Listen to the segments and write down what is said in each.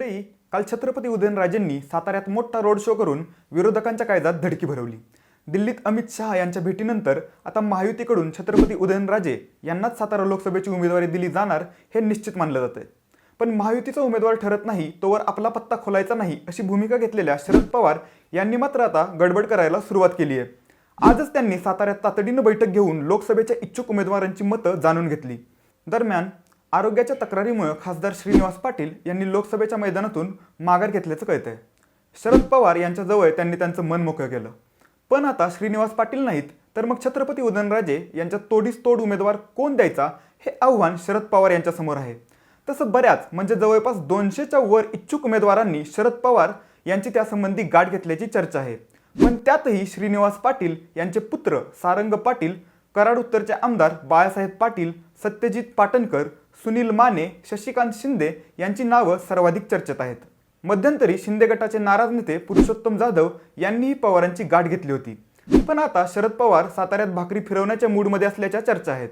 मंडळी काल छत्रपती उदयनराजेंनी साताऱ्यात मोठा रोड शो करून विरोधकांच्या कायद्यात धडकी भरवली. दिल्लीत अमित शहा यांच्या भेटीनंतर आता महायुतीकडून छत्रपती उदयनराजे यांनाच सातारा लोकसभेची उमेदवारी दिली जाणार हे निश्चित मानलं जातंय. पण महायुतीचा उमेदवार ठरत नाही तोवर आपला पत्ता खोलायचा नाही अशी भूमिका घेतलेल्या शरद पवार यांनी मात्र आता गडबड करायला सुरुवात केली आहे. आजच त्यांनी साताऱ्यात तातडीनं बैठक घेऊन लोकसभेच्या इच्छुक उमेदवारांची मतं जाणून घेतली. दरम्यान आरोग्याच्या तक्रारीमुळे खासदार श्रीनिवास पाटील यांनी लोकसभेच्या मैदानातून माघार घेतल्याचं कळतंय. शरद पवार यांच्याजवळ त्यांनी त्यांचं मन मोकळं केलं. पण आता श्रीनिवास पाटील नाहीत तर मग छत्रपती उदयनराजे यांच्या तोडीस तोड उमेदवार कोण द्यायचा हे आव्हान शरद पवार यांच्यासमोर आहे. तसं बऱ्याच म्हणजे जवळपास दोनशेच्या वर इच्छुक उमेदवारांनी शरद पवार यांची त्यासंबंधी गाठ घेतल्याची चर्चा आहे. पण त्यातही श्रीनिवास पाटील यांचे पुत्र सारंग पाटील कराड उत्तरचे आमदार बाळासाहेब पाटील सत्यजित पाटणकर सुनील माने शशिकांत शिंदे यांची नावं सर्वाधिक चर्चेत आहेत. मध्यंतरी शिंदे गटाचे नाराज नेते पुरुषोत्तम जाधव यांनीही पवारांची गाठ घेतली होती. पण आता शरद पवार साताऱ्यात भाकरी फिरवण्याच्या मूडमध्ये असल्याच्या चर्चा आहेत.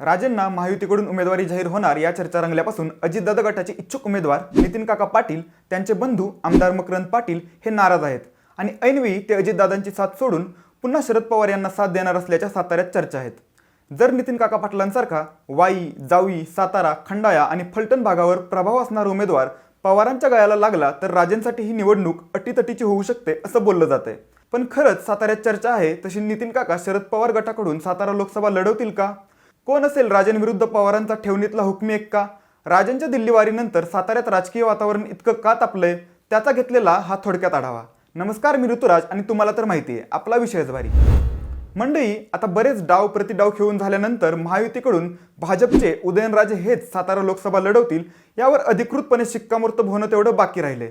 राजेंना महायुतीकडून उमेदवारी जाहीर होणार या चर्चा रंगल्यापासून अजितदादा गटाचे इच्छुक उमेदवार नितीन काका पाटील त्यांचे बंधू आमदार मकरंद पाटील हे नाराज आहेत. आणि ऐनवेळी ते अजितदादांची साथ सोडून पुन्हा शरद पवार यांना साथ देणार असल्याच्या साताऱ्यात चर्चा आहेत. जर नितीन काका पाटलांसारखा वाई जावी सातारा खंडाळा आणि फलटण भागावर प्रभाव असणारा उमेदवार पवारांच्या गळ्याला लागला तर राजेंसाठी ही निवडणूक अटीतटीची होऊ शकते असं बोललं जातंय. पण खरंच साताऱ्यात चर्चा आहे तशी नितीन काका शरद पवार गटाकडून सातारा लोकसभा लढवतील का? कोण असेल राजेंविरुद्ध पवारांचा ठेवणीतला हुकमी एक का? राजेंच्या दिल्लीवारीनंतर साताऱ्यात राजकीय वातावरण इतकं का तापलंय? त्याचा घेतलेला हा थोडक्यात आढावा. नमस्कार मी ऋतुराज आणि तुम्हाला तर माहिती आहे आपला विषयच भारी मंडई आता बरेच डाव प्रतिडाव खेळून झाल्यानंतर महायुतीकडून भाजपचे उदयनराजे हेच सातारा लोकसभा लढवतील यावर अधिकृतपणे शिक्कामोर्तब होणं तेवढं बाकी राहिले.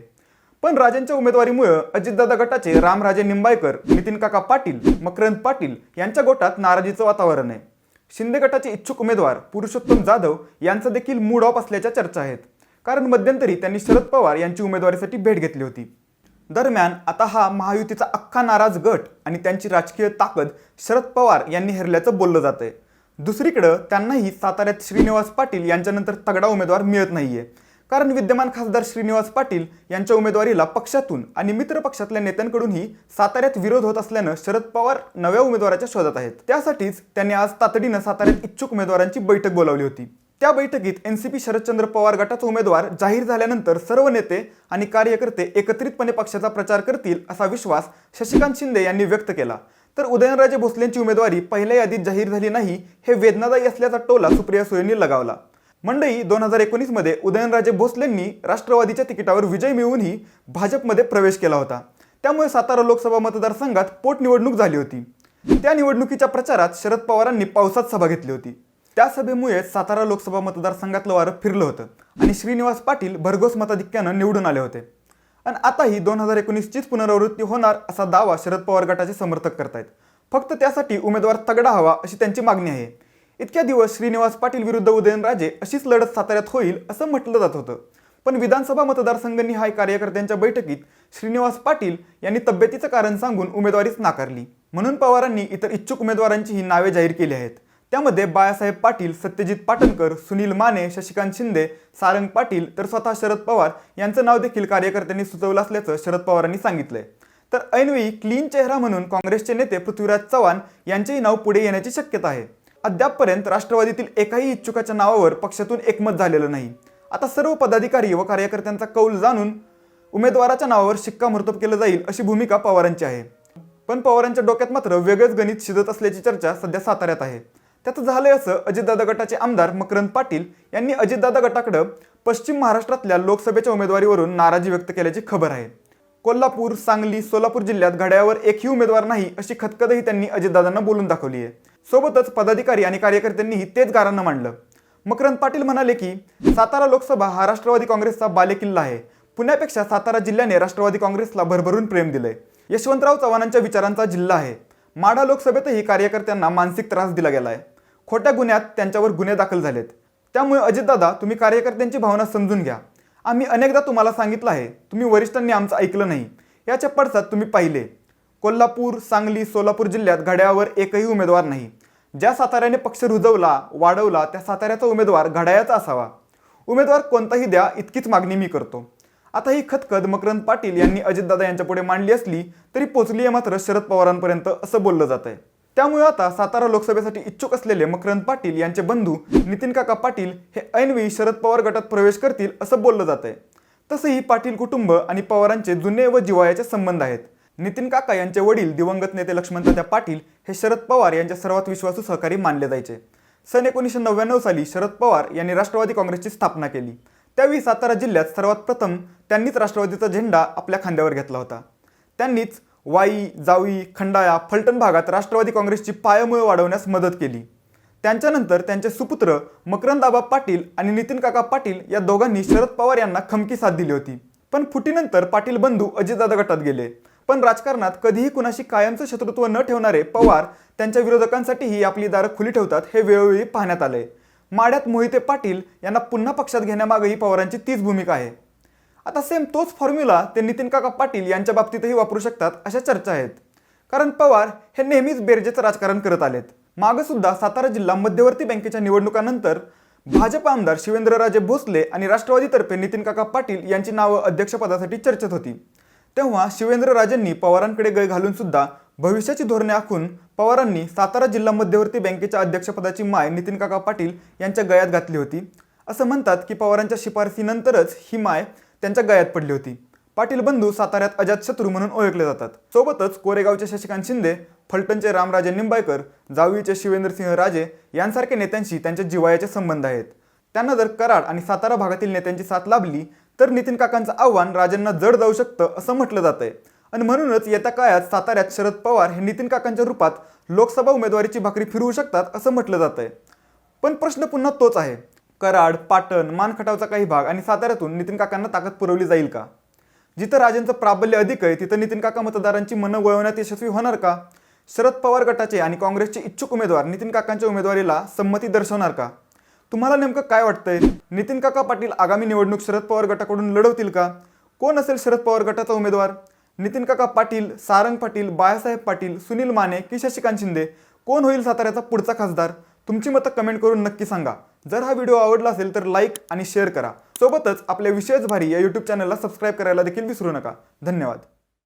पण राजांच्या उमेदवारीमुळं अजितदादा गटाचे रामराजे निंबाळकर नितीन काका पाटील मकरंद पाटील यांच्या गोटात नाराजीचं वातावरण आहे. शिंदे गटाचे इच्छुक उमेदवार पुरुषोत्तम जाधव यांचं देखील मूड ऑफ असल्याच्या चर्चा आहेत. कारण मध्यंतरी त्यांनी शरद पवार यांची उमेदवारीसाठी भेट घेतली होती. दरम्यान आता हा महायुतीचा अख्खा नाराज गट आणि त्यांची राजकीय ताकद शरद पवार यांनी हरल्याचं बोललं जातंय. दुसरीकडं त्यांनाही साताऱ्यात श्रीनिवास पाटील यांच्यानंतर तगडा उमेदवार मिळत नाहीये. कारण विद्यमान खासदार श्रीनिवास पाटील यांच्या उमेदवारीला पक्षातून आणि मित्र पक्षातल्या नेत्यांकडूनही साताऱ्यात विरोध होत असल्यानं शरद पवार नव्या उमेदवाराच्या शोधात आहेत. त्यासाठीच त्यांनी आज तातडीनं साताऱ्यात इच्छुक उमेदवारांची बैठक बोलावली होती. त्या बैठकीत एनसीपी शरदचंद्र पवार गटाचा उमेदवार जाहीर झाल्यानंतर सर्व नेते आणि कार्यकर्ते एकत्रितपणे पक्षाचा प्रचार करतील असा विश्वास शशिकांत शिंदे यांनी व्यक्त केला. तर उदयनराजे भोसलेंची उमेदवारी पहिल्या यादीत जाहीर झाली नाही हे वेदनादायी असल्याचा टोला सुप्रिया सुळेंनी लगावला. मंडई दोन हजार एकोणीसमध्ये उदयनराजे भोसलेंनी राष्ट्रवादीच्या तिकिटावर विजय मिळवूनही भाजपमध्ये प्रवेश केला होता. त्यामुळे सातारा लोकसभा मतदारसंघात पोटनिवडणूक झाली होती. त्या निवडणुकीच्या प्रचारात शरद पवारांनी पावसात सभा घेतली होती. त्या सभेमुळे सातारा लोकसभा मतदारसंघातलं वारं फिरलं होतं आणि श्रीनिवास पाटील भरघोस मताधिक्यानं निवडून आले होते. आणि आताही दोन हजार एकोणीसचीच पुनरावृत्ती होणार असा दावा शरद पवार गटाचे समर्थक करतायत. फक्त त्यासाठी उमेदवार तगडा हवा अशी त्यांची मागणी आहे. इतक्या दिवस श्रीनिवास पाटील विरुद्ध उदयनराजे अशीच लढत साताऱ्यात होईल असं म्हटलं जात होतं. पण विधानसभा मतदारसंघनिहाय कार्यकर्त्यांच्या बैठकीत श्रीनिवास पाटील यांनी तब्येतीचं कारण सांगून उमेदवारीच नाकारली. म्हणून पवारांनी इतर इच्छुक उमेदवारांची ही नावे जाहीर केली आहेत. त्यामध्ये बाळासाहेब पाटील सत्यजित पाटणकर सुनील माने शशिकांत शिंदे सारंग पाटील तर स्वतः शरद पवार यांचं नाव देखील कार्यकर्त्यांनी सुचवलं असल्याचं शरद पवारांनी सांगितलंय. तर ऐनवेळी क्लीन चेहरा म्हणून काँग्रेसचे नेते पृथ्वीराज चव्हाण यांचेही नाव पुढे येण्याची शक्यता आहे. अद्यापपर्यंत राष्ट्रवादीतील एकाही इच्छुकाच्या नावावर पक्षातून एकमत झालेलं नाही. आता सर्व पदाधिकारी व कार्यकर्त्यांचा कौल जाणून उमेदवाराच्या नावावर शिक्कामोर्तब केलं जाईल अशी भूमिका पवारांची आहे. पण पवारांच्या डोक्यात मात्र वेगळंच गणित शिजत असल्याची चर्चा सध्या साताऱ्यात आहे. त्याचं झालंय असं अजितदादा गटाचे आमदार मकरंद पाटील यांनी अजितदादा गटाकडं पश्चिम महाराष्ट्रातल्या लोकसभेच्या उमेदवारीवरून नाराजी व्यक्त केल्याची खबर आहे. कोल्हापूर सांगली सोलापूर जिल्ह्यात घड्यावर एकही उमेदवार नाही अशी खतखतही त्यांनी अजितदादांना बोलून दाखवली आहे. सोबतच पदाधिकारी आणि कार्यकर्त्यांनीही तेच गारांना मांडलं. मकरंद पाटील म्हणाले की सातारा लोकसभा हा राष्ट्रवादी काँग्रेसचा बालेकिल्ला आहे. पुण्यापेक्षा सातारा जिल्ह्याने राष्ट्रवादी काँग्रेसला भरभरून प्रेम दिलंय. यशवंतराव चव्हाणांच्या विचारांचा जिल्हा आहे. माढा लोकसभेतही कार्यकर्त्यांना मानसिक त्रास दिला गेलाय. खोट्या गुन्ह्यात त्यांच्यावर गुन्हे दाखल झालेत. त्यामुळे अजितदादा तुम्ही कार्यकर्त्यांची भावना समजून घ्या. आम्ही अनेकदा तुम्हाला सांगितलं आहे तुम्ही वरिष्ठांनी आमचं ऐकलं नाही. याच्या पडसाद तुम्ही पाहिले. कोल्हापूर सांगली सोलापूर जिल्ह्यात घड्यावर एकही उमेदवार नाही. ज्या साताऱ्याने पक्ष रुजवला वाढवला त्या साताऱ्याचा उमेदवार घड्याळाचा असावा. उमेदवार कोणताही द्या इतकीच मागणी मी करतो. आता ही खतखत मकरंद पाटील यांनी अजितदादा यांच्यापुढे मांडली असली तरी पोचली आहे मात्र शरद पवारांपर्यंत असं बोललं जात आहे त्यामुळे आता सातारा लोकसभेसाठी इच्छुक असलेले मकरंद पाटील यांचे बंधू नितीन काका पाटील हे ऐनवेळी शरद पवार गटात प्रवेश करतील असं बोललं जात आहे तसंही पाटील कुटुंब आणि पवारांचे जुने व जिवाळ्याचे संबंध आहेत. नितीन काका यांचे वडील दिवंगत नेते लक्ष्मणतात्या पाटील हे शरद पवार यांच्या सर्वात विश्वासू सहकारी मानले जायचे. सन एकोणीसशे नव्याण्णव साली शरद पवार यांनी राष्ट्रवादी काँग्रेसची स्थापना केली. त्यावेळी सातारा जिल्ह्यात सर्वात प्रथम त्यांनीच राष्ट्रवादीचा झेंडा आपल्या खांद्यावर घेतला होता. त्यांनीच वाई जावई खंडाळा फलटण भागात राष्ट्रवादी काँग्रेसची पायामुळे वाढवण्यास मदत केली. त्यांच्यानंतर त्यांचे सुपुत्र मकरंदाबा पाटील आणि नितीन काका पाटील या दोघांनी शरद पवार यांना खमकी साथ दिली होती. पण फुटीनंतर पाटील बंधू अजितदादा गटात गेले. पण राजकारणात कधीही कुणाशी कायमचं शत्रुत्व न ठेवणारे पवार त्यांच्या विरोधकांसाठीही आपली दारं खुली ठेवतात हे वेळोवेळी पाहण्यात आलंय. माड्यात मोहिते पाटील यांना पुन्हा पक्षात घेण्यामागेही पवारांची तीच भूमिका आहे. आता सेम तोच फॉर्म्युला ते नितीन काका पाटील यांच्या बाबतीतही वापरू शकतात अशा चर्चा आहेत. कारण पवार हे नेहमीच बेरजेचं राजकारण करत आलेत. मागंसुद्धा सातारा जिल्हा मध्यवर्ती बँकेच्या निवडणुकानंतर भाजप आमदार शिवेंद्रराजे भोसले आणि राष्ट्रवादीतर्फे नितीन काका पाटील यांची नावं अध्यक्षपदासाठी चर्चेत होती. तेव्हा शिवेंद्रराजेंनी पवारांकडे गळ घालून सुद्धा भविष्याची धोरणे आखून पवारांनी सातारा जिल्हा मध्यवर्ती बँकेच्या अध्यक्षपदाची माय नितीन काका पाटील यांच्या गळ्यात घातली होती. असं म्हणतात की पवारांच्या शिफारसीनंतरच ही माय त्यांच्या गळ्यात पडली होती. पाटील बंधू साताऱ्यात अजातशत्रू म्हणून ओळखले जातात. सोबतच कोरेगावचे शशिकांत शिंदे फलटणचे रामराजे निंबाळकर जावळीचे शिवेंद्रसिंह राजे यांसारख्या नेत्यांशी त्यांचे जिवाळ्याचे संबंध आहेत. त्यांना जर कराड आणि सातारा भागातील नेत्यांची साथ लाभली तर नितीन काकांचं आव्हान राजांना जड जाऊ शकतं असं म्हटलं जात आहे आणि म्हणूनच येत्या काळात साताऱ्यात शरद पवार हे नितीन काकांच्या रूपात लोकसभा उमेदवारीची भाकरी फिरवू शकतात असं म्हटलं जात आहे पण प्रश्न पुन्हा तोच आहे. कराड पाटण मानखटावचा काही भाग आणि साताऱ्यातून नितीन काकांना ताकद पुरवली जाईल का? जिथं राजेंचं प्राबल्य अधिक आहे तिथं नितीन काका मतदारांची मनं वळवण्यात यशस्वी होणार का? शरद पवार गटाचे आणि काँग्रेसचे इच्छुक उमेदवार नितीन काकांच्या उमेदवारीला संमती दर्शवणार का? तुम्हाला नेमकं काय वाटतंय? नितीन काका पाटील आगामी निवडणूक शरद पवार गटाकडून लढवतील का? कोण असेल शरद पवार गटाचा उमेदवार? नितीन काका पाटील सारंग पाटील बाळासाहेब पाटील सुनील माने की शशिकांत शिंदे कोण होईल साताऱ्याचा पुढचा खासदार? तुमची मतं कमेंट करून नक्की सांगा. जर हा व्हिडिओ आवडला असेल तर लाईक आणि शेअर करा. सोबतच आपल्या विशेष भारी या यूट्यूब चॅनलला सबस्क्राईब करायला देखील विसरू नका. धन्यवाद.